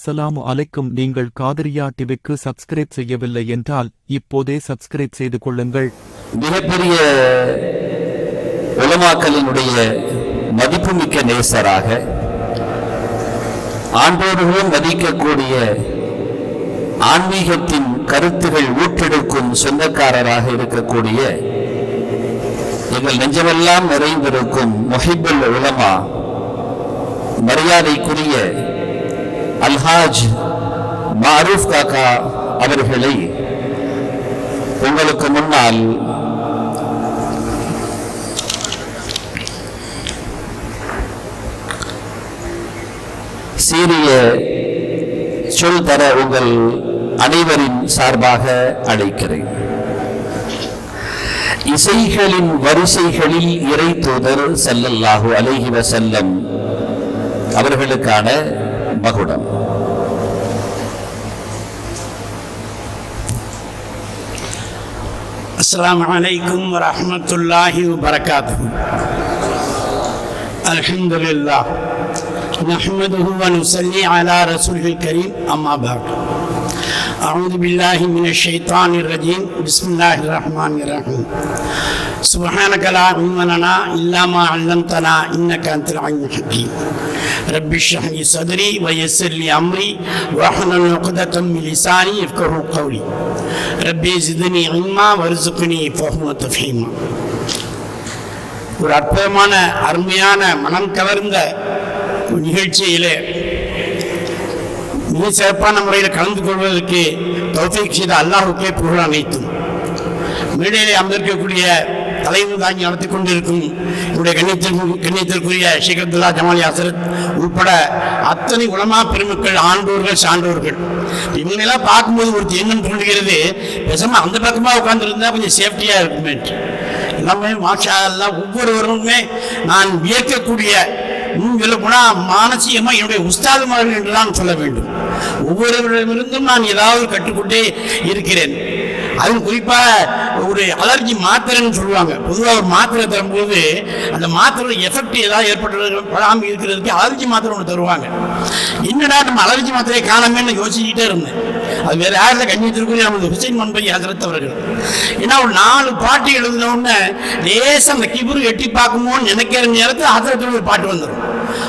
அஸ்ஸலாமு அலைக்கும். நீங்கள் காதரியா டிவிக்கு சப்ஸ்கிரைப் செய்யவில்லை என்றால் இப்போதே சப்ஸ்கிரைப் செய்து கொள்ளுங்கள். மிகப்பெரிய உலமாக்கலினுடைய மதிப்புமிக்க நேசராக ஆண்டோர்களும் மதிக்கக்கூடிய ஆன்மீகத்தின் கருத்துகள் ஊற்றெடுக்கும் சொந்தக்காரராக இருக்கக்கூடிய எங்கள் நெஞ்சமெல்லாம் நிறைந்திருக்கும் முஹிபுல் உலமா மரியாதைக்குரிய அல்ஹாஜ் மாரூஃப் காக்கா அவர்களை உங்களுக்கு முன்னால் சீரிய சொல் தர உங்கள் அனைவரின் சார்பாக அழைக்கிறேன். இசைகளின் வரிசைகளில் இறை தூதர் செல்லல்லாஹு அலைஹி செல்லம் அவர்களுக்கான السلام عليكم ورحمة الله وبركاته الحمد لله نحمده ونصلي على رسوله الكريم أما بعد أعوذ بالله من الشيطان الرجيم بسم الله الرحمن الرحيم سبحانك لا علم لنا إلا ما علمتنا إنك أنت العليم الحكيم رب اشرح لي صدري ويسر لي أمري واحلل عقدة من لساني يفقهوا قولي ربي زدني علما وارزقني فهما تفهيما ஒரு அற்புதமான அருமையான மனம் கவர்ந்த ஒரு நிகழ்ச்சியிலே மிக சிறப்பான முறையில் கலந்து கொள்வதற்கு தௌஃபீக் செய்த அல்லாஹுக்கே புகழ் அனைத்தும். மேடையிலே அமர்ந்திருக்கக்கூடிய தலைவர் தாங்கி நடத்தி கொண்டிருக்கும் என்னுடைய கண்ணியத்திற்கு கண்ணியத்திற்குரிய ஷேக் அப்துல்லா ஜமாலி அசரத் உட்பட அத்தனை உலமா பெருமக்கள் ஆண்டோர்கள் சான்றோர்கள். இவங்களெல்லாம் பார்க்கும்போது ஒரு எண்ணம் தோன்றுகிறது பேசாமல் அந்த பக்கமாக உட்கார்ந்துருந்தா கொஞ்சம் சேஃப்டியாக இருக்குமேட்டு எல்லாமே மாஷா எல்லாம் ஒவ்வொருவருமே நான் வியக்கக்கூடிய சொல்ல போனா மானசீகமா என்னுடைய உஸ்தாதுமார்கள் என்றுதான் சொல்ல வேண்டும். ஒவ்வொருவரிடமிருந்தும் நான் ஏதாவது கற்றுக்கொண்டே இருக்கிறேன். அதுவும் குறிப்பாக ஒரு அலர்ஜி மாத்திரைன்னு சொல்லுவாங்க. பொதுவாக ஒரு மாத்திரை தரும்போது அந்த மாத்திரை எஃபெக்ட் ஏதாவது ஏற்பட்டு படாமல் இருக்கிறதுக்கு அலர்ஜி மாத்திரை ஒன்று தருவாங்க. என்னடா நம்ம அலர்ஜி மாத்திரையை காணாமேன்னு யோசிச்சுக்கிட்டே இருந்தேன். அது வேற யாரில் கண்ணியத்திற்குரிய நமது ஹுசைன் மன்பை ஹசரத் அவர்கள். ஏன்னா ஒரு நாலு பாட்டு எழுதின உடனே அந்த கிபுரு எட்டி பார்க்குமோன்னு நினைக்கிற நேரத்தில் ஹசரத்தில் ஒரு பாட்டு வந்துடும்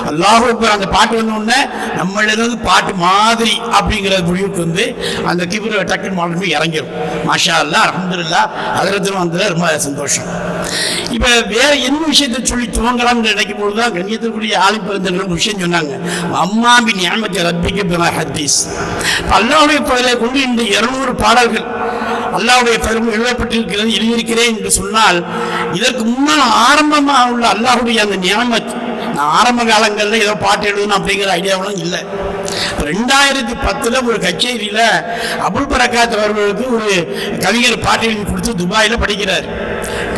அல்லாஹ் அந்த பாட்டு வந்த உடனே நம்மளிருந்து பாட்டு மாதிரி அப்படிங்கிற முடிவுக்கு வந்து அந்த கிபுரு டக்குன்னு மாடலுமே இறங்கிடும் மாஷா அல்லா அலமதுல்லா அதிரத்தில் வந்ததில் ரொம்ப சந்தோஷம். இப்போ வேற என்ன விஷயத்தை சொல்லி துவங்கலாம்னு நினைக்கும் பொழுது தான் கண்ணியத்திற்குரிய ஆளும் பிறந்தவர்கள் விஷயம் சொன்னாங்க. அம்மாபி ஞாபகத்தை ரப்பிக்க பிற ஹத்தீஸ் அல்லாவுடைய பதிலை கொண்டு இந்த இருநூறு பாடல்கள் அல்லாவுடைய பெரும் எழுதப்பட்டிருக்கிறது எழுதியிருக்கிறேன் என்று சொன்னால் இதற்கு முன்னால் ஆரம்பமாக உள்ள அல்லாஹுடைய அந்த நியாமத் நான் ஆரம்ப காலங்களில் ஏதோ பாட்டு எழுதணும் அப்படிங்கிற ஐடியாவெல்லாம் இல்லை. ரெண்டாயிரத்தி பத்தில் ஒரு கச்சேரியில் அபுல் பரக்காத் அவர்களுக்கு ஒரு கவிஞர் பாட்டு எழுதி கொடுத்து துபாயில் படிக்கிறார்.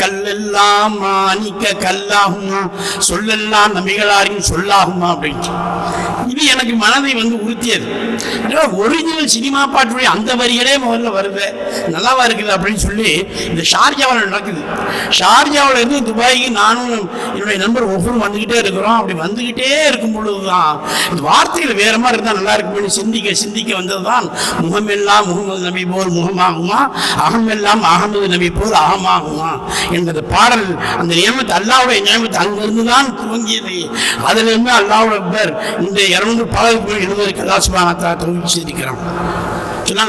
கல்லெல்லாம் மாணிக்க கல்லாகுமா சொல்லெல்லாம் நபிகளாரின் சொல்லாகுமா அப்படின்ட்டு. இது எனக்கு மனதை வந்து உறுத்தியது. ஒரிஜினல் சினிமா பாட்டுடைய அந்த வரிகளே முதல்ல வருது. நல்லாவா இருக்குது அப்படின்னு சொல்லி இந்த ஷார்ஜாவில் நடக்குது. ஷார்ஜாவில் இருந்து துபாய்க்கு நானும் என்னுடைய நண்பர் ஒவ்வொரு வந்துக்கிட்டே இருக்கிறோம். அப்படி வந்துக்கிட்டே இருக்கும் பொழுது தான் இந்த வார்த்தைகள் வேற மாதிரி இருந்தால் நல்லா இருக்கும்னு சிந்திக்க சிந்திக்க வந்தது தான் முகமெல்லாம் முகமது நபி போல் முகமாகுமா? அகமெல்லாம் அகமது நபி போல் அகமாகுமா? என்கிற பாடல் அந்த நியமத்தை அல்லாவுடைய நியமத்தை அங்கிருந்து தான் துவங்கியது. அதிலிருந்து அல்லாவுடைய பேர் இந்த இருநூறு பாடல்கள் எழுதுவதற்கு அல்லா சுபானத்தா சொன்னால் செய்திருக்கிறான்.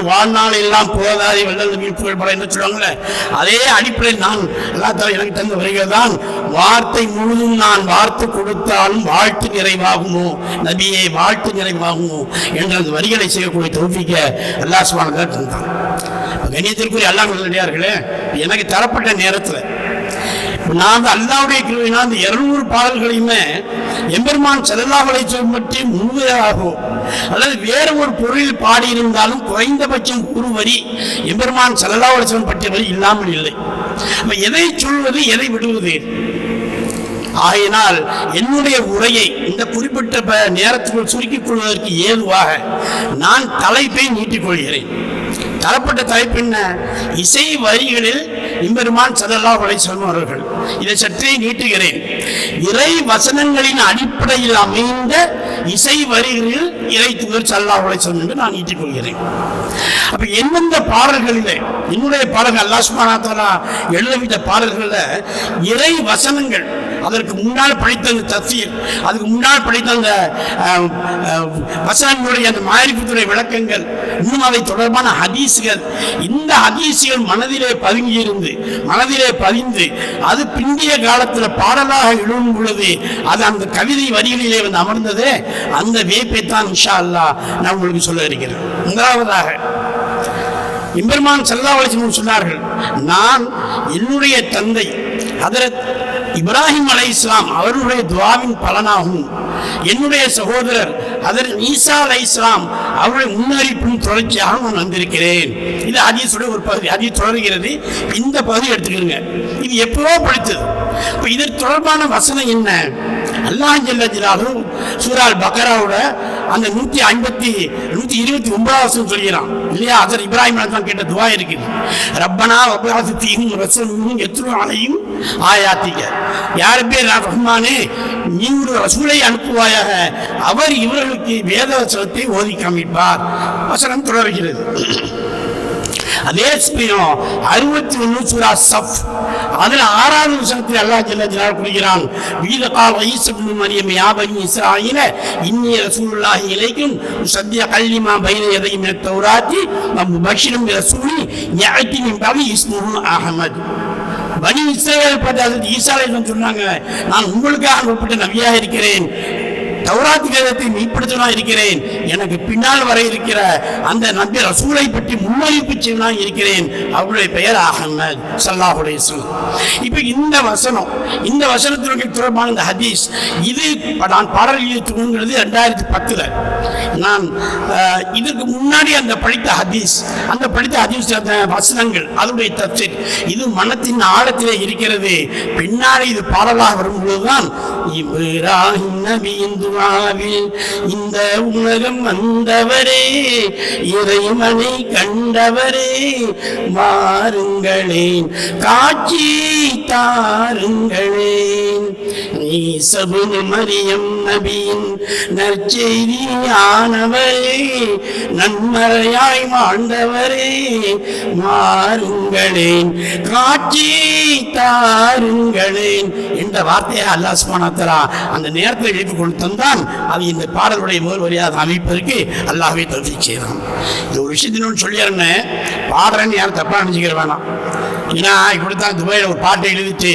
வாழ்நாள் எல்லாம் போதாதி வெள்ளல் மீட்புகள் பல என்ன சொல்லுவாங்களே அதே அடிப்படையில் நான் அல்லா எனக்கு தந்து வரிகள் தான் வார்த்தை முழுதும் நான் வார்த்தை கொடுத்தாலும் வாழ்த்து நிறைவாகுமோ நபியை வாழ்த்து நிறைவாகுமோ என்ற அந்த வரிகளை செய்யக்கூடிய தொகுப்பிக்க அல்லா தந்தான். கணியத்திற்குரிய அல்லாஹ் நல்லடியார்களே எனக்கு தரப்பட்ட நேரத்தில் நான் அல்லாவுடைய கிருவினா அந்த இருநூறு பாடல்களையுமே எம்பெருமான் செல்லல்லாவலை பற்றி முழுமையாகும் அல்லது வேறு ஒரு பொருளில் பாடியிருந்தாலும் குறைந்தபட்சம் ஒரு வரி எம்பெருமான் செல்லல்லாவலை பற்றிய வரி இல்லாமல் இல்லை. எதை சொல்வது எதை விடுவது? ஆயினால் என்னுடைய உரையை இந்த குறிப்பிட்ட ப- நேரத்துக்குள் சுருக்கிக் கொள்வதற்கு ஏதுவாக நான் தலைப்பை நீட்டிக் கொள்கிறேன் தரப்பட்ட தலைப்பு என்ன? இசை வரிகளில் எம்பெருமான் சதல்லா அலைஹி அவர்கள் இதை சற்றே நீட்டுகிறேன். இறை வசனங்களின் அடிப்படையில் அமைந்த இசை வரிகளில் இறை தூதர் சல்லா அலைஹி என்று நான் நீட்டிக் கொள்கிறேன் அப்ப எந்தெந்த பாடல்களிலே என்னுடைய பாடல்கள் அல்லாஹ் சுப்ஹானஹு வ எழுதவிட்ட பாடல்களில் இறை வசனங்கள் அதற்கு முன்னால் படித்த அந்த தஃசீர் அதுக்கு முன்னால் படித்த அந்த அஹ், வசனங்களுடைய அந்த மாரிஃபத்துடைய விளக்கங்கள் இன்னும் அதை தொடர்பான ஹதீஸ்கள் இந்த ஹதீஸ்கள் மனதிலே பதுங்கி இருந்து மனதிலே பதிந்து அது பிந்திய காலத்தில் பாடலாக எழும் பொழுது அது அந்த கவிதை வரிகளிலே வந்து அமர்ந்ததே அந்த வேப்பை தான் இன்ஷா அல்லாஹ் நான் உங்களுக்கு சொல்ல இருக்கிறேன். முதலாவதாக இம்பெருமான் செல்லா வளர்ச்சி சொன்னார்கள் நான் என்னுடைய தந்தை அதரத் இப்ராஹிம் அலை இஸ்லாம் அவருடைய துவாவின் பலனாகும். என்னுடைய சகோதரர் ஹதரத் ஈசா அலை இஸ்லாம் அவருடைய முன்னறிப்பும் தொடர்ச்சியாக நான் வந்திருக்கிறேன். இது ஹதீஸுடைய ஒரு பகுதி. ஹதீஸ் தொடர்கிறது. இந்த பகுதி எடுத்துக்கிடுங்க இது எப்பவோ படித்தது. இப்போ இதற்கு தொடர்பான வசனம் என்ன? அல்லாஹ் ஜல்ல சூரால் பக்கராவோட அந்த நூத்தி ஐம்பத்தி நூத்தி இருபத்தி ஒன்பதாவது வருஷம் சொல்கிறான். இல்லையா? அதர் இப்ராஹிம் தான் கேட்ட துவா இருக்குது. ரப்பனா வபாசித்தியும் ரசலும் எத்ரு அலையும் ஆயாத்திக. யார் பேர் ரஹ்மானே? நீ ஒரு ரசூலை அனுப்புவாயாக. அவர் இவர்கள் அவர்களுக்கு வேத வசனத்தை ஓதி காமிப்பார். வசனம் தொடர்கிறது. அதே சமயம் அறுபத்தி ஒன்று சூரா சஃப். அதில் ஆறாவது வசனத்தில் அல்லா ஜல்ல ஜலால் கூறுகிறான் வீத கால ஈசப்னு மரியம் யாபனி இஸ்ராயில இன்னிய ரசூலுல்லாஹி இலைக்கும் சத்திய கல்லிமா பைன எதையும் தௌராத்தி நம் முபஷிரும் ரசூலி ஞாயிற்றின் பவி இஸ்முஹு அகமது பனி இஸ்ரேல் பார்த்து அது ஈசாலை சொன்னாங்க நான் உங்களுக்காக அனுப்பப்பட்ட நவியாக இருக்கிறேன். தௌராத் வேதத்தை மெய்ப்படுத்தவனா இருக்கிறேன். எனக்கு பின்னால் வர இருக்கிற அந்த நபி ரசூலை பற்றி முன்னறிவிப்பு செய்வனா இருக்கிறேன். அவருடைய பெயர் அகமது சல்லாஹுடைய இப்ப இந்த வசனம் இந்த வசனத்தினுடைய தொடர்பான இந்த ஹதீஸ் இது நான் பாடல் எழுதி ரெண்டாயிரத்தி பத்துல. நான் இதற்கு முன்னாடி அந்த படித்த ஹதீஸ் அந்த படித்த ஹதீஸ் அந்த வசனங்கள் அதனுடைய தப்சீர் இது மனத்தின் ஆழத்திலே இருக்கிறது. பின்னாடி இது பாடலாக வரும்போதுதான் இப்ராஹிம் நபியின் துவாவில் இந்த உலகம் வந்தவரே இறைவனை கண்டவரே மாறுங்களேன் காட்சி தாருங்களேன். ஈசபுன் மரியம் நபியின் நற்செய்தியானவரே நன்மறையாய் வாழ்ந்தவரே மாறுங்களேன் காட்சி தாருங்களேன். என்ற வார்த்தையை அல்லாஹ் சுப்ஹானஹு அந்த நேரத்தில் எழுப்பி கொண்டு தான் அது இந்த பாடலுடைய முதல் வரியாக அமைப்பதற்கு அல்லாவே தகுதி செய்தான். இந்த ஒரு விஷயத்தினு சொல்லிடுறேன் பாடுறேன்னு யாரும் தப்பாக நினைச்சுக்கிற வேணாம். ஏன்னா இப்படி தான் துபாயில் ஒரு பாட்டை எழுதிட்டு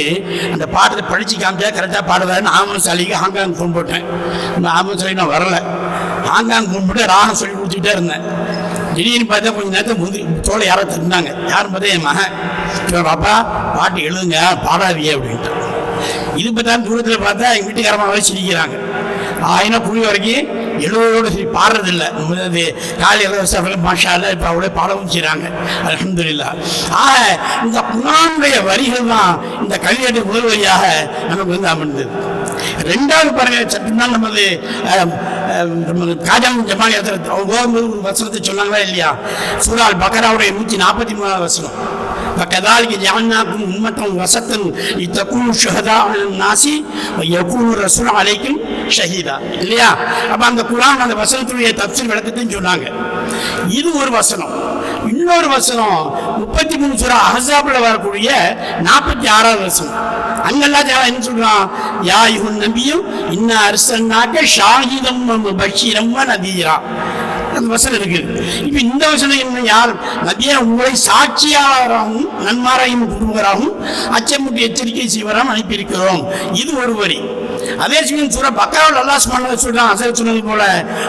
அந்த பாட்டை படித்து காமிச்சா கரெக்டாக பாடுவாருன்னு ஆமன் சாலிக்கு ஹாங்காங் ஃபோன் போட்டேன் இந்த ஆமன் சாலி நான் வரல. ஹாங்காங் ஃபோன் போட்டு ராகம் சொல்லி கொடுத்துக்கிட்டே இருந்தேன். திடீர்னு பார்த்தா கொஞ்சம் நேரத்தில் முந்தி தோலை யாரோ திருந்தாங்க யாரும் பார்த்தா என் மகன். இவன் பாப்பா பாட்டு எழுதுங்க பாடாதீங்க அப்படின்ட்டு இது பார்த்தா தூரத்தில் பார்த்தா எங்கள் வீட்டுக்காரமாக சிரிக்கிறாங்க ஆயிரம் குழி வரைக்கும் எழுபதோடு சரி பாடுறதில்ல. அது காலை எழுபது மாஷா அல்ல இப்போ அவளே பாடவும் செய்கிறாங்க அலமதுல்லா ஆக இந்த குரானுடைய வரிகள் தான் இந்த கவிதையுடைய முதல் வரியாக நமக்கு வந்து அமர்ந்தது. ரெண்டாவது பாருங்க சற்று தான் நமது அஹ், அஹ், நமது காஜான் ஜமானியத்தில் வசனத்தை சொன்னாங்களா இல்லையா? சூறால் பக்கராவுடைய நூற்றி நாற்பத்தி மூணாவது வசனம். فكذلك جعلناكم أمة وسطا لتكونوا شهداء على الناس ويكون الرسول عليكم ஷஹீதா இல்லையா அப்ப அந்த குரான் அந்த வசனத்துடைய தப்சீர் விளக்கத்தையும் சொன்னாங்க இது ஒரு வசனம் இன்னொரு வசனம் முப்பத்தி மூணு சூறா அஹசாப்ல வரக்கூடிய நாற்பத்தி ஆறாவது வசனம் அங்கெல்லாம் ஜா- என்ன சொல்றான் யா இவன் நபியும் இன்ன அரசன்னாக்க ஷாஹிதம் பஷீரம் நதீரா அந்த வசனம் இருக்கு. இப்ப இந்த வசனம் என்ன யார்? மதிய உங்களை சாட்சியாளராகவும் நன்மாராயும் குடும்பராகவும் அச்சமுட்டி எச்சரிக்கை செய்வராம் அனுப்பியிருக்கிறோம். இது ஒரு வரி. அதே சமயம் சூற பக்காவில் அல்லாஹ் சுப்ஹானஹு சொல்றான் அசல் சொன்னது போல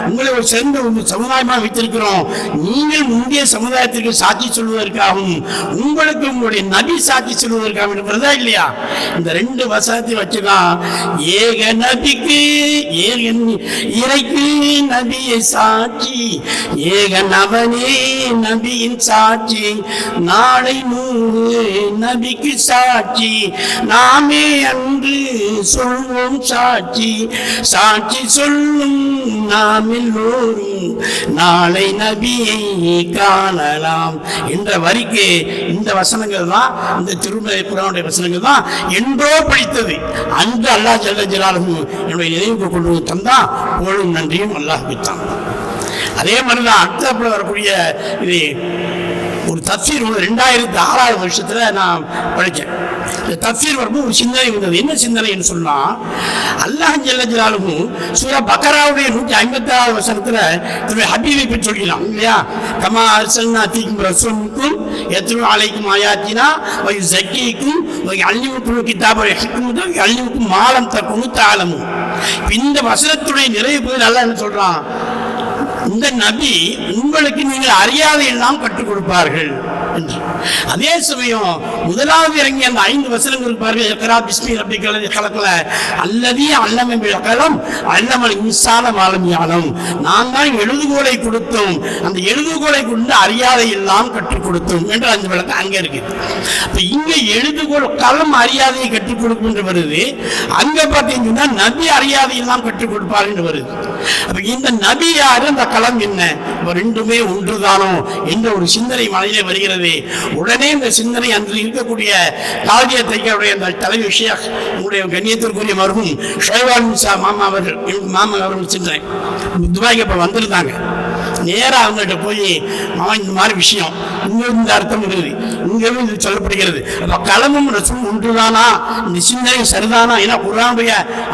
உங்களை ஒரு சிறந்த ஒரு சமுதாயமாக வைத்திருக்கிறோம். நீங்கள் முந்தைய சமுதாயத்திற்கு சாட்சி சொல்வதற்காகவும் உங்களுக்கு உங்களுடைய நபி சாட்சி சொல்வதற்காகவும் இருக்கிறதா இல்லையா? இந்த ரெண்டு வசனத்தை வச்சுதான் ஏக நபிக்கு ஏக இறைக்கு நபியை சாட்சி ஏக நபனே நபியின் சாட்சி நாளை நூறு நபிக்கு சாட்சி நாமே அன்று சொல்வோம் சாட்சி சாட்சி சொல்லும் நாம் எல்லோரும் நாளை நபியை காணலாம். என்ற வரிக்கு இந்த வசனங்கள் தான் இந்த திருமலை புறாவுடைய வசனங்கள் தான் என்றோ படித்தது. அன்று அல்லாஹ் ஜல்ல ஜலாலும் என்னுடைய நினைவுக்கு கொண்டு தந்தா தந்தான் புகழும் நன்றியும் அல்லாஹ் வித்தான் அதே மாதிரிதான் அடுத்த வரக்கூடிய இது ஒரு தப்சீர் ஒன்று ரெண்டாயிரத்தி ஆறாயிரம் வருஷத்தில் நான் படித்தேன் இந்த தப்சீர் வரும்போது ஒரு சிந்தனை வந்தது. என்ன சிந்தனைன்னு சொன்னால் அல்லாஹ் ஜல்ல ஜலாலுஹு சூரா பக்கராவுடைய நூற்றி ஐம்பத்தி ஆறு வருஷத்தில் தன்னுடைய ஹபீபை பற்றி சொல்லிக்கலாம் இல்லையா? கமா அரசன்னா தீக்கும் ரசமுக்கும் எத்தனை அலைக்கும் ஆயாத்தினா வை ஜக்கிக்கும் வை அள்ளிவுக்கும் கிதாபை ஹிக்மத்தும் அள்ளிவுக்கும் மாலம் தக்கணும் தாளமும் இந்த வசனத்துடைய நிறைவு போய் நல்லா என்ன சொல்கிறான் அந்த நபி உங்களுக்கு நீங்கள் அறியாதையெல்லாம் கற்றுக் கொடுப்பார்கள் என்று. அதே சமயம் முதலாவது இறங்கிய அந்த ஐந்து வசனங்கள் இருப்பார்கள் எக்கரா பிஸ்மி ரப்பி கலக்கல. அல்லதி அல்லமை கலம் அல்லமல் இன்சான மாலம் நான் தான் எழுதுகோலை கொடுத்தோம். அந்த எழுதுகோலை கொண்டு அறியாதை எல்லாம் கற்றுக் கொடுத்தோம் என்று அந்த விளக்கம் அங்கே இருக்கு. இப்போ இங்க எழுதுகோல் களம் அறியாதையை கற்றுக் கொடுக்கும் என்று வருது. அங்கே பார்த்தீங்கன்னா நபி அறியாதை எல்லாம் கற்றுக் கொடுப்பார் என்று வருது. அப்ப இந்த நபி யாரு? அந்த களம் என்ன? ரெண்டுமே ஒன்றுதானோ? என்ற ஒரு சிந்தனை மனதிலே வருகிறது. உடனே இந்த சிந்தனை அன்று இருக்கக்கூடிய காவிய தைக்கருடைய அந்த தலைவி ஷேக் உங்களுடைய கண்ணியத்திற்குரிய மருகும் ஷேவான் முசா மாமா அவர்கள் மாமா அவர்கள் சிந்தனை. துபாய்க்கு இப்ப வந்திருந்தாங்க. நேரா அவங்ககிட்ட போய் மாமா இந்த மாதிரி விஷயம். இன்னும் இந்த அர்த்தம் இருக்குது இங்கேயும் இது சொல்லப்படுகிறது. அப்போ களமும் ரசமும் ஒன்றுதானா? இந்த சிந்தனை சரிதானா? ஏன்னா குரானுடைய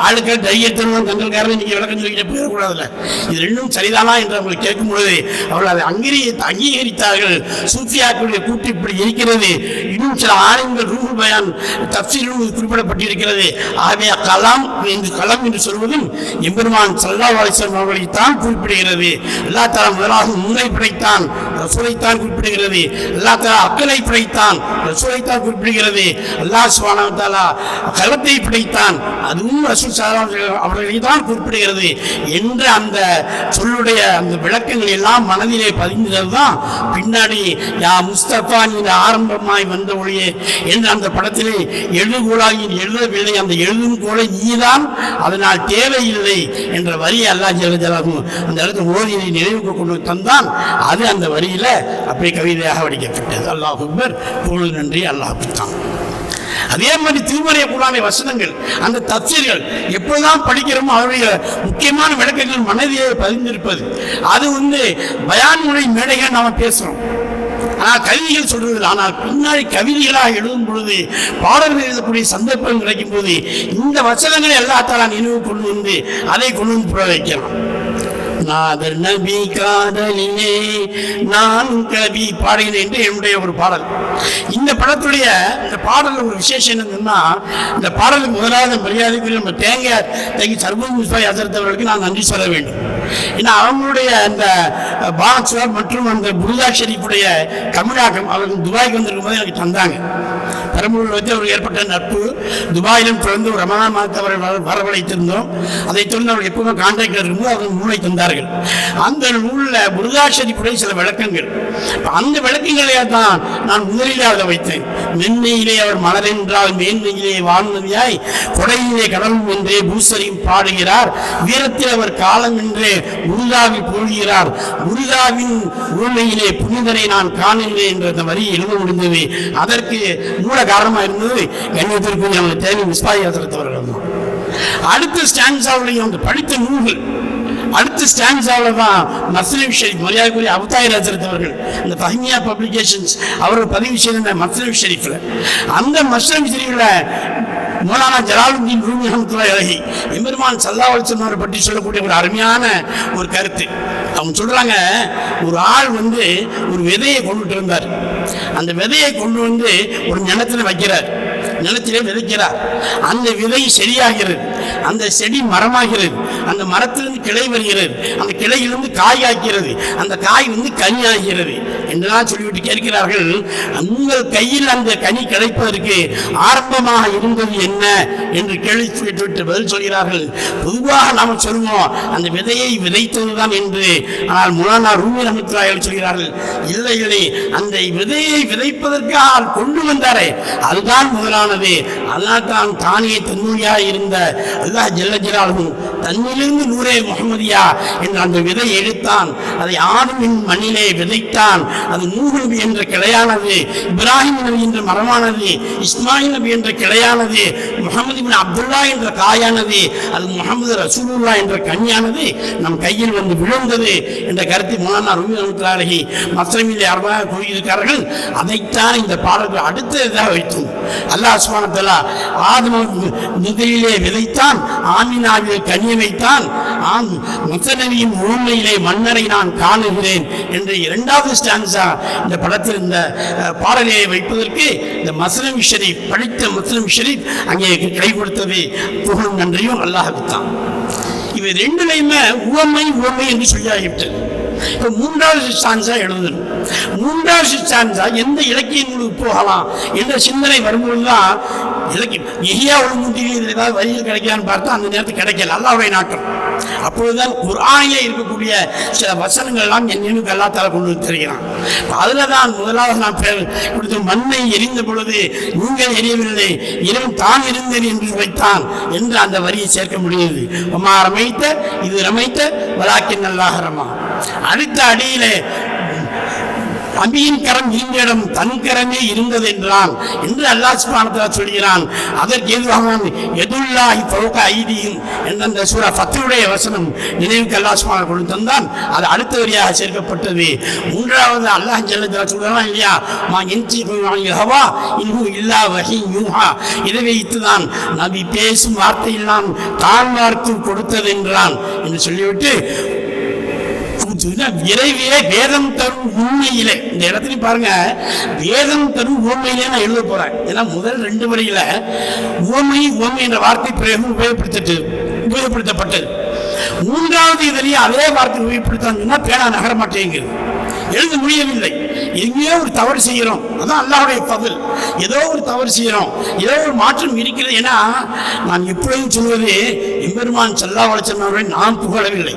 ஆளுக்கள் தைரியத்திலும் தங்கள்காரன் நீங்க விளக்கம் சொல்லிக்கிட்டு போயிடக்கூடாதுல்ல. இது ரெண்டும் சரிதானா என்று அவங்களை கேட்கும் பொழுது அவர்கள் அதை அங்கீகரி அங்கீகரித்தார்கள். சூஃபியாக்களுடைய கூட்டு இப்படி இருக்கிறது. இன்னும் சில ஆலயங்கள் ரூபு பயான் தப்சீலும் குறிப்பிடப்பட்டிருக்கிறது. ஆகவே கலாம் என்று களம் என்று சொல்வதும் எம்பெருமான் சல்லா வாலிசன் அவர்களைத்தான் குறிப்பிடுகிறது. அல்லா தலா முதலாக முன்னை படைத்தான் ரசூலைத்தான் குறிப்பிடுகிறது. அல்லா தலா அக்கலை படைத்தான் ரசூலைத்தான் குறிப்பிடுகிறது. அல்லாஹ் சுப்ஹானஹு களத்தை பிடித்தான். அதுவும் ரசூல் ஸல்லல்லாஹு அவர்களை தான் குறிப்பிடுகிறது. என்ற அந்த சொல்லுடைய அந்த விளக்கங்கள் எல்லாம் மனதிலே பதிந்தது தான் பின்னாடி யா முஸ்தபா இந்த ஆரம்பமாய் வந்த ஒளியே என்று அந்த படத்திலே எழுதுகோளாகி எழுதவில்லை. அந்த எழுதும் கோலை நீதான் அதனால் தேவையில்லை என்ற வரியை அல்லாஹ் ஜல்ல அந்த இடத்துல ஓதியை நினைவுக்கு கொண்டு தந்தான். அது அந்த வரியில அப்படியே கவிதையாக வடிக்கப்பட்டது. அல்லாஹ் அக்பர் பொழுது நன்றி அல்லாஹ் தான் அதே மாதிரி திருமறைய குரானை வசனங்கள் அந்த தப்சீர்கள் எப்படிதான் படிக்கிறோமோ அவருடைய முக்கியமான விளக்கங்கள் மனதிலே பதிந்திருப்பது. அது வந்து பயான்முறை மேடைகள் நாம பேசுறோம். ஆனால் கவிதைகள் சொல்றது ஆனால் பின்னாடி கவிதைகளாக எழுதும் பொழுது பாடல்கள் எழுதக்கூடிய சந்தர்ப்பம் கிடைக்கும் போது இந்த வசனங்களை எல்லாத்தாலும் நினைவு கொண்டு வந்து அதை கொண்டு வந்து புற வைக்கலாம். நாதர் நபி காதலினே நான் கவி பாடுகிறேன் என்று என்னுடைய ஒரு பாடல். இந்த படத்துடைய இந்த பாடல் ஒரு விசேஷம் என்னன்னா இந்த பாடலுக்கு முதலாவது மரியாதைக்குரிய நம்ம தேங்காய் தேங்கி சர்வ முஸ்பாய் அசர்த்தவர்களுக்கு நான் நன்றி சொல்ல வேண்டும். ஏன்னா அவங்களுடைய அந்த பாக்ஸர் மற்றும் அந்த புருதா ஷெரீஃபுடைய தமிழாக்கம் அவர்கள் துபாய்க்கு வந்திருக்கும் போது எனக்கு தந்தாங்க. பெரம்பலூரில் வச்சு அவருக்கு ஏற்பட்ட நட்பு. துபாயிலும் தொடர்ந்து ஒரு ரமணான் மாதத்தை அவரை வர- வரவழைத்திருந்தோம். அதைத் தொடர்ந்து அவர் எப்பவுமே கான்டாக்டில் இருக்கும்போது அவர் நூலை தந்தார்கள் அந்த நூலில் முருகாசரிப்புடைய சில விளக்கங்கள். அந்த விளக்கங்களே தான் நான் முதலில் அதை வைத்தேன். மென்மையிலே அவர் மலரென்றால் மேன்மையிலே வாழ்நதியாய் கொடையிலே கடல் என்றே பூசரியும் பாடுகிறார். வீரத்தில் அவர் காலம் என்றே உருதாவில் போடுகிறார் முருகாவின் உண்மையிலே புனிதரை நான் காணுகிறேன் என்ற அந்த வரி எழுத முடிந்தது. அதற்கு மூல காரணமாக இருந்தது கண்ணியத்திற்குரிய நம்ம தேவை மிஸ்பாயாசரத்தவர்கள் தான் அடுத்த ஸ்டான்ஸாவிலையும் அந்த படித்த நூல்கள். அடுத்த ஸ்டான்ஸாவில் தான் மஸ்லிம் ஷெரீஃப் மரியாதைக்குரிய அபுதாய் ஹசரத் இந்த பஹ்மியா பப்ளிகேஷன்ஸ் அவர்கள் பதிவு செய்த மஸ்லிம் ஷெரீஃபில். அந்த மஸ்லிம் ஷெரீஃபில் மௌலானா ஜலாலுத்தீன் ரூமி அஹமத்துல்லாஹி அலைஹி எம்பெருமான் சல்லா அவரை பற்றி சொல்லக்கூடிய ஒரு அருமையான ஒரு கருத்து. அவங்க சொல்றாங்க ஒரு ஆள் வந்து ஒரு விதையை கொண்டுட்டு இருந்தார் அந்த விதையை கொண்டு வந்து ஒரு நிலத்தில் வைக்கிறார். நிலத்திலே விதைக்கிறார் அந்த விதை செடியாகிறது. அந்த செடி மரமாகிறது. அந்த மரத்திலிருந்து கிளை வருகிறது. அந்த கிளையிலிருந்து காய் ஆகிறது அந்த காய் வந்து கனி ஆகிறது என்றெல்லாம் சொல்லிவிட்டு கேட்கிறார்கள் உங்கள் கையில் அந்த கனி கிடைப்பதற்கு ஆரம்பமாக இருந்தது என்ன? என்று கேள்வி கேட்டுவிட்டு பதில் சொல்கிறார்கள். பொதுவாக நாம் சொல்லுவோம் அந்த விதையை விதைத்ததுதான் என்று. ஆனால் முலானா ரூமி ரஹமத்துல்லாஹி சொல்கிறார்கள் இல்லை இல்லை அந்த விதையை விதைப்பதற்காக கொண்டு வந்தாரே. அதுதான் முதலானது அதனால் தான் தானே தன்மொழியா இருந்த அல்லாஹ் ஜல்ல ஜலாலும் தன்னிலிருந்து நூரே முகமதியா என்ற அந்த விதை எடுத்தான். அதை ஆதமின் மண்ணிலே விதைத்தான். அது நூறு நபி என்ற கிளையானது இப்ராஹிம் நபி என்ற மரமானது இஸ்மாயில் நபி என்ற கிளையானது முகமது பின் அப்துல்லா என்ற காயானது அது முகமது ரசூலுல்லா என்ற கன்னியானது நம் கையில் வந்து விழுந்தது என்ற கருத்தை மோனா ரூபி அலி மஸ்லமிலே அறமாக கூறியிருக்கிறார்கள். அதைத்தான் இந்த பாடல்கள் அடுத்ததாக வைத்தோம் அல்லாஹ் சுபானத்தலா ஆதம முதலிலே விதைத்தான் ஆமினாவிலே கனிய வைத்தான். ஆம் முத்தநபியின் முழுமையிலே மன்னரை நான் காணுகிறேன் என்று இரண்டாவது ஸ்டான்ஸா இந்த படத்தில் இந்த அஹ், பாடலை வைப்பதற்கு இந்த மஸ்லிம் ஷரீப் படித்த முஸ்லிம் ஷரீப் அங்கே கை கொடுத்தது. புகழும் நன்றியும் அல்லாஹுத்தான் இவை ரெண்டுலையுமே உவமை உவமை என்று சொல்லியாகிவிட்டது இப்போ மூன்றாவது ஸ்டான்ஸா எழுதணும். மூன்றாவது ஸ்டான்ஸா எந்த இலக்கிய நூலுக்கு போகலாம் என்ற சிந்தனை வரும்பொழுதுதான் இலக்கியம். எஹியா ஒரு இதில் ஏதாவது வரிகள் கிடைக்கலான்னு பார்த்தா அந்த நேரத்துக்கு கிடைக்கல அல்லாவுடைய நாட்டம். அப்பொழுதுதான் குர்ஆனிலே இருக்கக்கூடிய சில வசனங்கள் எல்லாம் என் நினைவுக்கு அல்லா தலை கொண்டு வந்து தருகிறான். அதில் தான் முதலாவது நான் பேர் கொடுத்த மண்ணை எரிந்த பொழுது நீங்கள் எரியவில்லை இறைவன் தான் இருந்தேன் என்று வைத்தான் என்று அந்த வரியை சேர்க்க முடியுது அம்மா ரமைத்த இது ரமைத்த வலாக்கின் நல்லாக ரமா. அடுத்த அடியிலே அபியின் கரம் இருந்த தன் கரமே இருந்தது என்றால் என்று அல்லாஹ் சுப்ஹானஹு சொல்கிறான். அதற்கு எதுவாக எதுல்லாஹி ஃபௌக ஐதியும் என்ற சூரா ஃபத்ருடைய வசனம் நினைவுக்கு அல்லாஹ் கொண்டு தந்தான். அது அடுத்த வரியாக சேர்க்கப்பட்டது. மூன்றாவது அல்லாஹ் ஜல்லத்தில் சொல்கிறான் இல்லையா? மா என்சி ஹவா இன்னும் இல்லா வகை யூஹா. இதை வைத்துதான் நபி பேசும் வார்த்தையெல்லாம் தான் வார்த்தை கொடுத்தது என்றான் என்று சொல்லிவிட்டு விரைவிலே வேதம் தரும் உண்மையிலே. இந்த இடத்துல பாருங்க வேதம் தரும் உண்மையிலே நான் எழுத போறேன். ஏன்னா முதல் ரெண்டு வரியில உவமை உவமை என்ற வார்த்தை பிரயோகம் உபயோகப்படுத்திட்டு உபயோகப்படுத்தப்பட்டது மூன்றாவது இதிலேயே அதே வார்த்தை உபயோகப்படுத்தாங்கன்னா பேனா நகர மாட்டேங்குது. எழுத முடியவில்லை. எங்கேயோ ஒரு தவறு செய்கிறோம் அதான் அல்லாவுடைய பதில் ஏதோ ஒரு தவறு செய்கிறோம் ஏதோ ஒரு மாற்றம் இருக்கிறது. ஏன்னா நான் எப்பொழுதும் சொல்வது எம்பெருமான் செல்லா வளச்சன் நான் புகழவில்லை.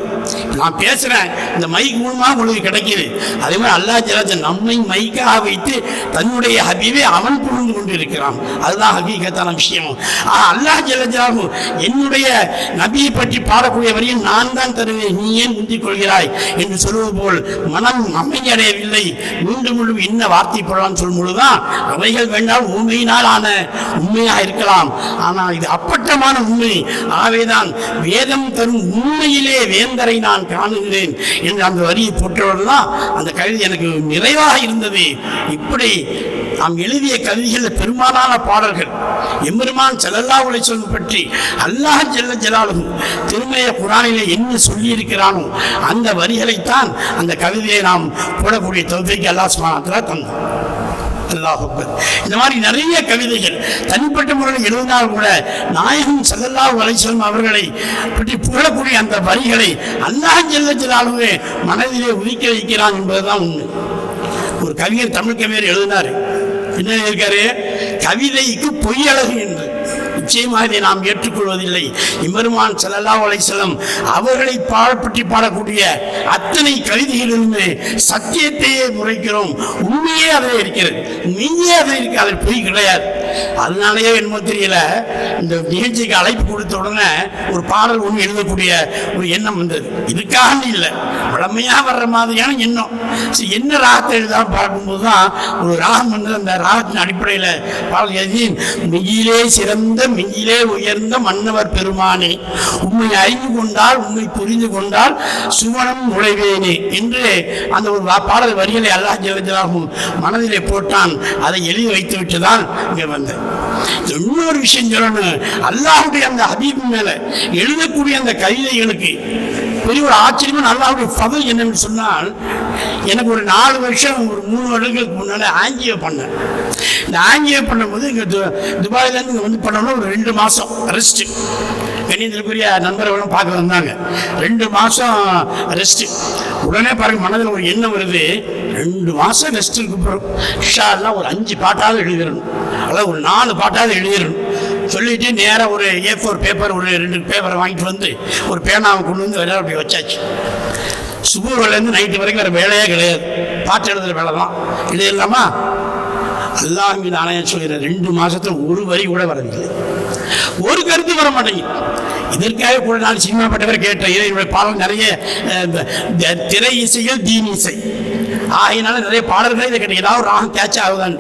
நான் பேசுறேன். இந்த மைக் மூலமா உங்களுக்கு கிடைக்குது. அதே மாதிரி அல்லாஹ் ஜலாஜன் நம்மை மைக்காக வைத்து தன்னுடைய ஹபீவை அவன் புகழ்ந்து கொண்டு இருக்கிறான் அதுதான் ஹபீகத்தான விஷயம். அல்லா அல்லாஹ் என்னுடைய நபியை பற்றி பாடக்கூடிய வரையும் நான் தான் தருவேன். நீ ஏன் முந்திக் கொள்கிறாய்? என்று சொல்வது போல் மனம் அமைதியடையவில்லை மீண்டும் மீண்டும் என்ன வார்த்தை போடலாம் சொல்லும் பொழுதுதான் அவைகள் வேண்டாம் உண்மையினால் ஆன உண்மையாக இருக்கலாம். ஆனால் இது அப்பட்டமான உண்மை. ஆகவேதான் வேதம் தரும் உண்மையிலே வேந்தரை நான் காணுகிறேன் என்று அந்த வரியை போட்டவுடன் அந்த கவிதை எனக்கு நிறைவாக இருந்தது. இப்படி நாம் எழுதிய கவிதைகளில் பெரும்பாலான பாடல்கள் எம்பெருமான் செல்லல்லா உழைச்சல் பற்றி அல்லாஹ் செல்ல ஜலாலும் திருமய குரானிலே என்ன சொல்லியிருக்கிறானோ அந்த வரிகளைத்தான் அந்த கவிதையை நாம் போடக்கூடிய தொகுதிக்கு அல்லாஹ் சுமானத்தில் தந்தோம் அல்லாஹ் இந்த மாதிரி நிறைய கவிதைகள் தனிப்பட்ட முறையில் எழுதினால் கூட நாயகம் சல்லல்லாஹு அலைஹிஸ்ஸலாம் அவர்களை பற்றி புகழக்கூடிய அந்த வரிகளை அல்லாஹ் ஜல்ல மனதிலே உதிக்க வைக்கிறான் என்பதுதான் உண்மை. ஒரு கவிஞர் தமிழ் கவிஞர் எழுதினார். என்ன இருக்காரு கவிதைக்கு பொய் அழகு என்று. நிச்சயமாக இதை நாம் ஏற்றுக்கொள்வதில்லை. இம்பெருமான் செல்லல்லா வலைசலம் அவர்களை பாடப்பற்றி பாடக்கூடிய அத்தனை கவிதைகளிலுமே சத்தியத்தையே முறைக்கிறோம். உண்மையே அதில் இருக்கிறது. நீயே அதில் இருக்கு அதில் பொய் கிடையாது. அதனாலேயே என்னமோ தெரியல இந்த நிகழ்ச்சிக்கு அழைப்பு கொடுத்த உடனே ஒரு பாடல் ஒன்று எழுதக்கூடிய ஒரு எண்ணம் வந்தது. இதுக்காக இல்லை. வளமையாக வர்ற மாதிரியான எண்ணம். சரி என்ன ராகத்தை எழுதாமல் பார்க்கும்போது தான் ஒரு ராகம் வந்து அந்த ராகத்தின் அடிப்படையில் பாடல் எழுதி மெய்யிலே சிறந்த மெய்யிலே உயர்ந்த மன்னவர் பெருமானே உண்மை அறிந்து கொண்டால் உண்மை புரிந்து கொண்டால் சுவனம் நுழைவேனே என்று அந்த ஒரு பாடல் வரிகளை அல்லா ஜெயலலிதாவும் மனதிலே போட்டான். அதை எழுதி வைத்து விட்டு தான் இங்கே வந்தேன். இன்னொரு விஷயம் சொல்லணும். அல்லாஹுடைய அந்த ஹபீப் மேல எழுதக்கூடிய அந்த கவிதைகளுக்கு பெரிய ஒரு ஆச்சரியமா அல்லாஹுடைய பதவி என்னன்னு சொன்னால் எனக்கு ஒரு நாலு வருஷம் ஒரு மூணு வருடங்களுக்கு முன்னால் ஆங்கியோ பண்ணேன். இந்த ஆங்கியோ பண்ணும்போது இங்கே து துபாயிலேருந்து இங்கே வந்து பண்ணோம்னா ஒரு ரெண்டு மாதம் ரெஸ்ட்டு கணிதத்திற்குரிய நண்பர்களும் பார்க்க வந்தாங்க. ரெண்டு மாதம் ரெஸ்ட்டு உடனே பாருங்க மனதில் ஒரு எண்ணம் வருது. ரெண்டு மாதம் ரெஸ்ட் இருக்கு பிறகு இன்ஷா ஒரு அஞ்சு பாட்டாவது எழுதிடணும். அதாவது ஒரு நாலு பாட்டாவது எழுதிடணும். சொல்லிட்டு நேராக ஒரு ஏ ஃபோர் பேப்பர் ஒரு ரெண்டு பேப்பரை வாங்கிட்டு வந்து ஒரு பேனாவை கொண்டு வந்து விளையாட அப்படி வச்சாச்சு. சுபூர்லேருந்து நைட்டு வரைக்கும் வேறு வேலையே கிடையாது. பாட்டு எழுதுகிற வேலை தான். இது இல்லாமா அல்லாஹ் நாணயம் சொல்கிறேன் ரெண்டு மாதத்தில் ஒரு வரி கூட வரவில்லை. ஒரு கருத்து வர மாட்டேங்குது. இதற்காக கூட நான் சினிமா பட்டவர் கேட்டேன். ஏன் பாடல் நிறைய திரை இசையில் தீன் இசை. ஆகையினால நிறைய பாடல்கள் இதை கேட்டேன். ஏதாவது ஒரு ராகம் கேட்ச் ஆகுதான்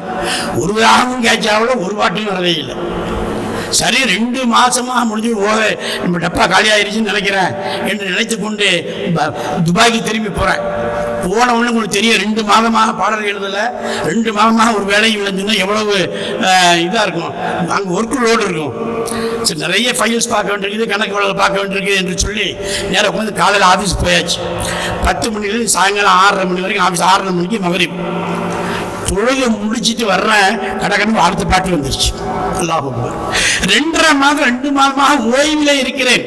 ஒரு ராகமும் கேட்ச் ஆகல ஒரு பாட்டும் வரவே இல்லை. சரி ரெண்டு மாசமாக முடிஞ்சு ஓ நம்ம டப்பா காலியாயிருச்சுன்னு நினைக்கிறேன் என்று நினைத்து கொண்டு ப- துபாய்க்கு திரும்பி போகிறேன் போன ஒன்று உங்களுக்கு தெரியும் ரெண்டு மாதமாக பாடல் எழுதல. ரெண்டு மாதமாக ஒரு வேலையும் இல்லைன்னா எவ்வளவு இதாக இருக்கும். அங்கே ஒர்க் லோடு இருக்கும். சரி நிறைய ஃபைல்ஸ் பார்க்க வேண்டியிருக்குது கணக்கு வழக்கு பார்க்க வேண்டியிருக்குது என்று சொல்லி நேராக உட்காந்து காலையில் ஆஃபீஸ் போயாச்சு. பத்து மணிலேருந்து சாயங்காலம் ஆறரை மணி வரைக்கும் ஆஃபீஸ் ஆறரை மணிக்கு மகரிப். தொழுகை முடிச்சிட்டு வர்றேன் கடகடன்னு அடுத்த பாட்டு வந்துருச்சு. அல்லாஹ். ரெண்டரை மாதம் ரெண்டு மாதமாக ஓய்வில் இருக்கிறேன்.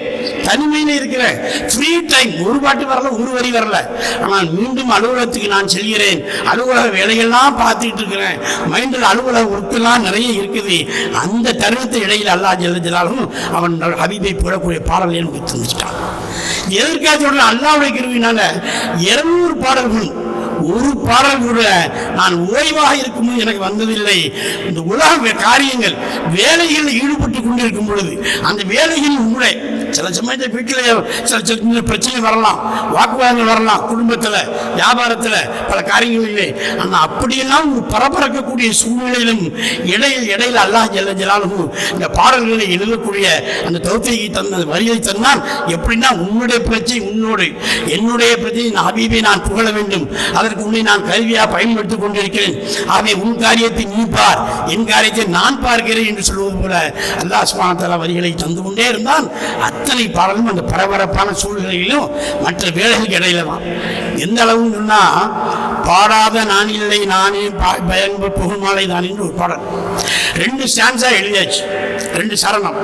தனிமையில் இருக்கிறேன். ஃப்ரீ டைம் ஒரு பாட்டு வரல ஒரு வரி வரல. ஆனால் மீண்டும் அலுவலகத்துக்கு நான் செல்கிறேன். அலுவலக வேலைகள்லாம் பார்த்துட்டு இருக்கிறேன். மைண்டில் அலுவலக ஒர்க்கெல்லாம் நிறைய இருக்குது. அந்த தருணத்தை இடையில் அல்லாஹ் ஜெல்ல ஜலாலும் அவன் ஹபீபை போடக்கூடிய பாடல்களை எனக்கு தந்துட்டான் எதற்காக சொல்றேன்? அல்லாவுடைய கிருவினால இருநூறு பாடல்கள் ஒரு பாடல் கூட நான் ஓய்வாக இருக்கும் எனக்கு வந்ததில்லை. இந்த உலக காரியங்கள் வேலைகளில் ஈடுபட்டு கொண்டிருக்கும் பொழுது அந்த வேலைகளின் உங்களை சில சமயத்தில் வீட்டில் சில சின்ன பிரச்சனை வரலாம். வாக்குவாதங்கள் வரலாம். குடும்பத்தில் வியாபாரத்தில் பல காரியங்களிலே ஆனால் அப்படியெல்லாம் ஒரு பரபரக்கக்கூடிய சூழ்நிலையிலும் இடையில் இடையில் அல்லாஹ் ஜெல்ல ஜலாலும் இந்த பாடல்களை எழுதக்கூடிய அந்த தௌத்தியை தந்த வரியை தந்தான் எப்படின்னா உன்னுடைய பிரச்சனை உன்னோடு என்னுடைய பிரச்சனை நான் ஹபீபை நான் புகழ வேண்டும். அதற்கு உன்னை நான் கல்வியாக பயன்படுத்திக் கொண்டிருக்கிறேன். ஆகவே உன் காரியத்தை நீ பார். என் காரியத்தை நான் பார்க்கிறேன் என்று சொல்வது போல அல்லாஹ் சுமான வரிகளை தந்து கொண்டே இருந்தான் அத்தனை பாடலும் அந்த பரபரப்பான சூழ்நிலையிலும் மற்ற வேலைகளுக்கு இடையில தான் எந்த அளவுன்னு சொன்னால் பாடாத நான் இல்லை நானே பா- பயன்ப புகழ்மாலை தான் என்று ஒரு பாடல். ரெண்டு ஸ்டான்ஸா எழுதியாச்சு. ரெண்டு சரணம்.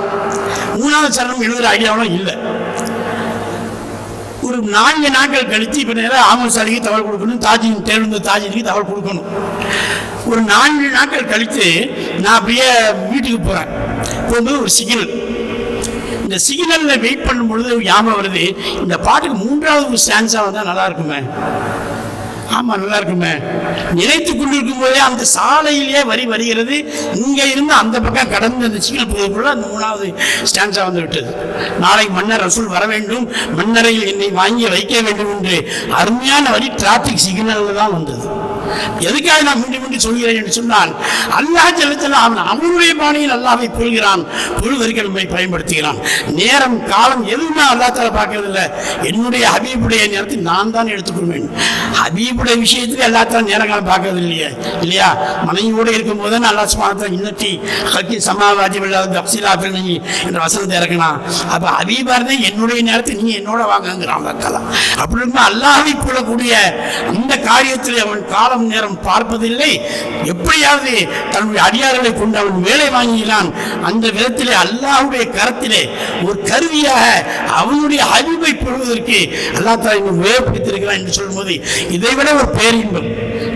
மூணாவது சரணம் எழுதுகிற ஐடியாவெல்லாம் இல்லை. ஒரு நான்கு நாட்கள் கழித்து இப்போ நேரம் ஆமன் சாலைக்கு தகவல் கொடுக்கணும் தாஜின் தேர்ந்த தாஜினுக்கு தகவல் கொடுக்கணும். ஒரு நான்கு நாட்கள் கழித்து நான் அப்படியே வீட்டுக்கு போகிறேன் போகும்போது ஒரு சிக்னல் இந்த சிக்னலில் வெயிட் பண்ணும் பொழுது ஞாபகம் வருது இந்த பாட்டுக்கு மூன்றாவது ஒரு ஸ்டான்ஸாக வந்தால் நல்லா இருக்குமே. ஆமாம் நல்லா இருக்குமே. நினைத்து கொண்டிருக்கும் போதே அந்த சாலையிலேயே வரி வருகிறது. இங்கே இருந்து அந்த பக்கம் கடந்து அந்த சிக்னல் போவதற்குள்ள அந்த மூணாவது ஸ்டான்ஸாக வந்து விட்டது. நாளை மன்னர் ரசூல் வர வேண்டும். மன்னரையில் என்னை வாங்கி வைக்க வேண்டும் என்று அருமையான வரி டிராபிக் சிக்னலில் தான் வந்தது. எதுக்காக நான் முண்டி முண்டி சொல்கிறேன் என்று சொன்னால் அல்லாஹ் ஜலத்தில் அவன் அவனுடைய பாணியில் அல்லாவை புரிகிறான் புரிவதற்கு நம்மை பயன்படுத்துகிறான். நேரம் காலம் எதுவுமே அல்லா தலை பார்க்கறதில்ல. என்னுடைய ஹபீபுடைய நேரத்தை நான் தான் எடுத்துக்கொள்வேன். ஹபீபுடைய விஷயத்துல அல்லா தலை நேரம் காலம் பார்க்கறது இல்லையா இல்லையா மனைவியோடு இருக்கும் போது அல்லா சுமாரத்தில் இன்னட்டி ஹக்கி சமாவாதி விழாவது தப்சிலா பிரணி என்ற வசனத்தை இறக்கணும் அப்போ ஹபீபா இருந்தால் என்னுடைய நேரத்தை நீ என்னோட வாங்குங்கிறான் அல்லா தலா அப்படி இருக்கும்போது அல்லாஹை கொள்ளக்கூடிய அந்த காரியத்தில் அவன் காலம் நேரம் பார்ப்பதில்லை. எப்படியாவது தன்னுடைய அடியார்களை கொண்டு அவன் வேலை வாங்கினான். அந்த விதத்திலே அல்லாஹுடைய கரத்திலே ஒரு கருவியாக அவனுடைய அறிவை பெறுவதற்கு அல்லா தாலா இன்னும் உபயோகப்படுத்தியிருக்கிறான் என்று சொல்லும்போது இதை விட ஒரு பேரின்பம்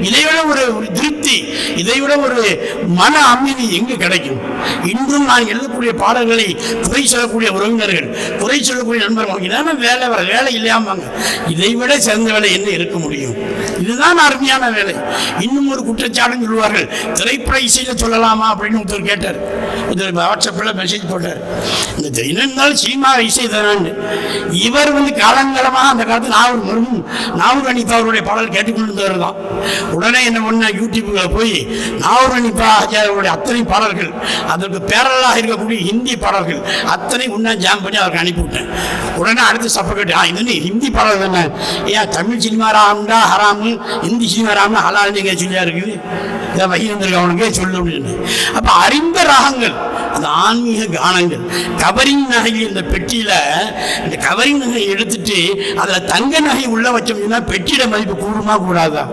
இதை விட ஒரு ஒரு திருப்தி இதை விட ஒரு மன அமைதி எங்கு கிடைக்கும்? இன்றும் நான் எழுதக்கூடிய பாடல்களை குறை சொல்லக்கூடிய உறவினர்கள் குறை சொல்லக்கூடிய நண்பர்கள் வாங்கினா வேலை வர வேலை இல்லையாமாங்க இதை விட சிறந்த வேலை என்ன இருக்க முடியும்? இதுதான் அருமையான வேலை. இன்னும் ஒரு குற்றச்சாட்டுன்னு சொல்லுவார்கள். திரைப்பட இசையில சொல்லலாமா அப்படின்னு ஒருத்தர் கேட்டார். ஒருத்தர் வாட்ஸ்அப்பில் மெசேஜ் போட்டார். இந்த இருந்தாலும் சினிமா இசை தானே இவர் வந்து காலங்காலமாக அந்த காலத்தில் நாவல் மருகும் நாவூர் அனிதா அவருடைய பாடல் கேட்டுக்கொண்டு தான். உடனே என்ன பண்ண யூடியூப்பில் போய் நாவூர் அனிதா அவருடைய அத்தனை பாடல்கள் அதற்கு பேரலாக இருக்கக்கூடிய ஹிந்தி பாடல்கள் அத்தனை உன்னா ஜாம் பண்ணி அவருக்கு அனுப்பிவிட்டேன். உடனே அடுத்து சப்ப கேட்டு ஆ இது ஹிந்தி பாடல் தானே ஏன் தமிழ் சினிமா ராம்டா ஹராமு ஹிந்தி சினிமா ராம்னா ஹலால் சொல்லியா இருக்குது? இதை வகிர்ந்திருக்க அவனுக்கே சொல்லு அப்போ அறிந்த ராகங்கள் அந்த ஆன்மீக கானங்கள். கவரிங் நகை இந்த பெட்டியில இந்த கவரிங் நகை எடுத்துட்டு அதில் தங்க நகை உள்ள வச்சோம்னா பெட்டியிட மதிப்பு கூடுமா கூடாதா?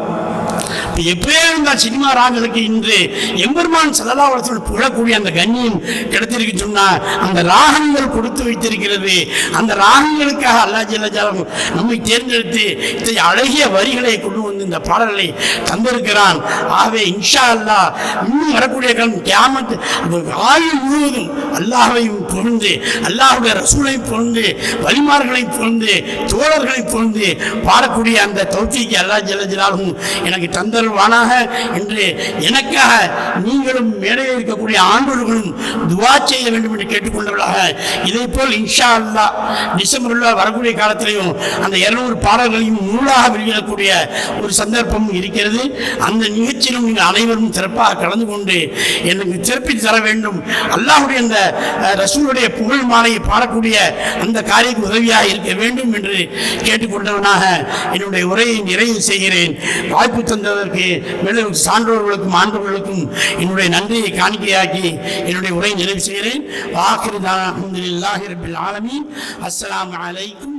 அப்ப எப்படியே இருந்தால் சினிமா ராகங்களுக்கு இன்று எம்பெருமான் சதலாவளத்தில் புகழக்கூடிய அந்த கண்ணியம் கிடைத்திருக்கு சொன்னா அந்த ராகங்கள் கொடுத்து வைத்திருக்கிறது. அந்த ராகங்களுக்காக அல்லா ஜல்லஜாலம் நம்மை தேர்ந்தெடுத்து இத்தகைய அழகிய வரிகளை கொண்டு வந்து இந்த பாடல்களை தந்திருக்கிறான். ஆகவே இன்ஷா அல்லாஹ் இன்னும் வரக்கூடிய காலம் கேமத்து ஆயுள் முழுவதும் அல்லாஹையும் புகழ்ந்து அல்லாஹுடைய ரசூலையும் புகழ்ந்து வலிமார்களையும் புகழ்ந்து தோழர்களை புகழ்ந்து பாடக்கூடிய அந்த தௌத்திக்கு அல்லாஹ் ஜல்லஜலாலும் எனக்கு தந்தருவானாக என்று எனக்காக நீங்களும் மேடையில் இருக்கக்கூடிய ஆண்டோர்களும் துவா செய்ய வேண்டும் என்று கேட்டுக்கொண்டவர்களாக. இதே போல் இன்ஷா அல்லாஹ் டிசம்பரில் வரக்கூடிய காலத்திலையும் அந்த இருநூறு பாடல்களையும் நூலாக வெளியிடக்கூடிய ஒரு சந்தர்ப்பம் இருக்கிறது. அந்த நிகழ்ச்சியிலும் நீங்கள் அனைவரும் சிறப்பாக கலந்து கொண்டு எனக்கு சிறப்பி தர வேண்டும். அல்லாஹுடைய அந்த ரசூலுடைய புகழ் மாலையை பாடக்கூடிய அந்த காரியக்கு உதவியாக இருக்க வேண்டும் என்று கேட்டுக்கொண்டவனாக என்னுடைய உரையை நிறைவு செய்கிறேன். வாய்ப்பு தந்ததற்கு மேலும் சான்றோர்களுக்கும் ஆண்டவர்களுக்கும் என்னுடைய நன்றியை காணிக்கையாக்கி என்னுடைய உரை நிறைவு செய்கிறேன். வாக்கிருதான் அலமதுல்லாஹி ரபில் ஆலமீன். அஸ்ஸலாமு அலைக்கும்